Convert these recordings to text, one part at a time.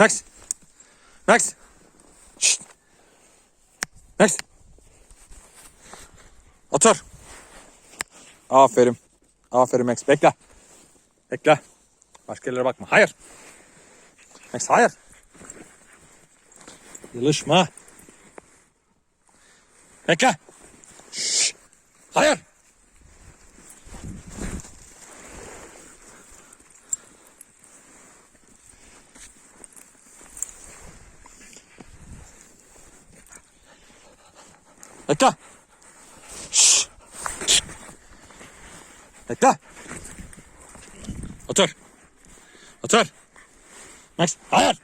Max. Max. Şşt. Max. Otur. Aferin. Aferin Max. Bekle. Bekle. Başka yerlere bakma. Hayır. Max hayır. Yılışma. Bekle. Şşş. Hayır. Bekle. Şşş. Bekle. Otur. Otur. Max. Hayır.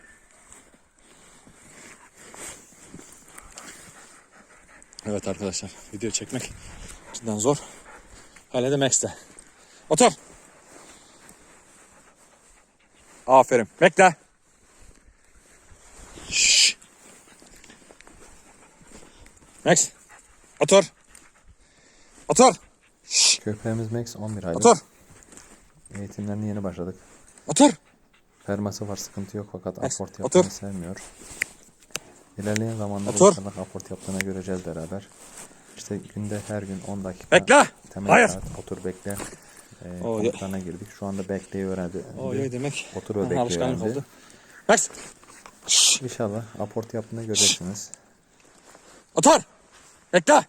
Evet arkadaşlar video çekmek cidden zor. Hele de Max'te. Otur. Aferin. Bekle. Şşş. Max. Otur. Otur. Şşş. Köpeğimiz Max 11 aylık. Otur. Eğitimlerine yeni başladık. Otur. Ferması var sıkıntı yok fakat Max, aport yapmayı sevmiyor. İlerleyen zamanlarda Otur. inşallah aport yaptığını göreceğiz beraber. İşte günde her gün 10 dakika Bekle. temel Hayır. saat otur bekle. E, Oo, ya- komutlarına girdik. Şu anda bekleyi öğrendi. O iyi demek. Otur ve bekle Alışkanlık öğrendi. oldu. Max. İnşallah aport yaptığını göreceksiniz. Otur. Bekle.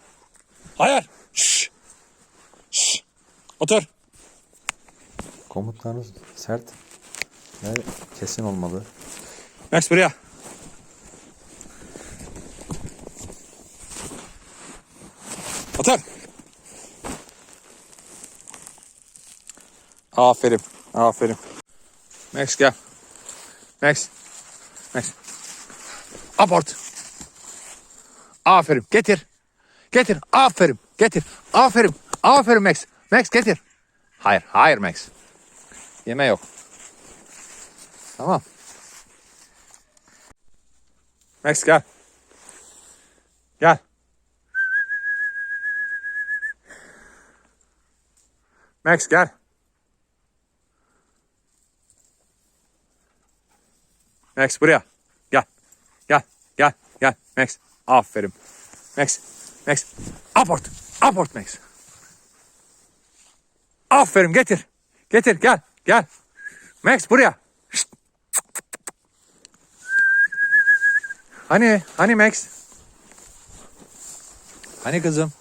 Hayır. Şşş. Şşş. Otur. Komutlarınız sert ve kesin olmalı. Max buraya. Otur. Aferin. Aferin. Max gel. Max. Max. Abort. Aferin. Getir. Getir. Aferin. Getir. Aferin. Aferin Max. Max getir. Hayır. Hayır Max. Yeme yok. Tamam. Max gel. Gel. Max gel. Max buraya. Gel. Gel. Gel. Gel. Max. Aferin. Max. Max. Aport. Aport Max. Aferin getir. Getir gel. Gel. Max buraya. Şşt. Hani? Hani Max? Hani kızım?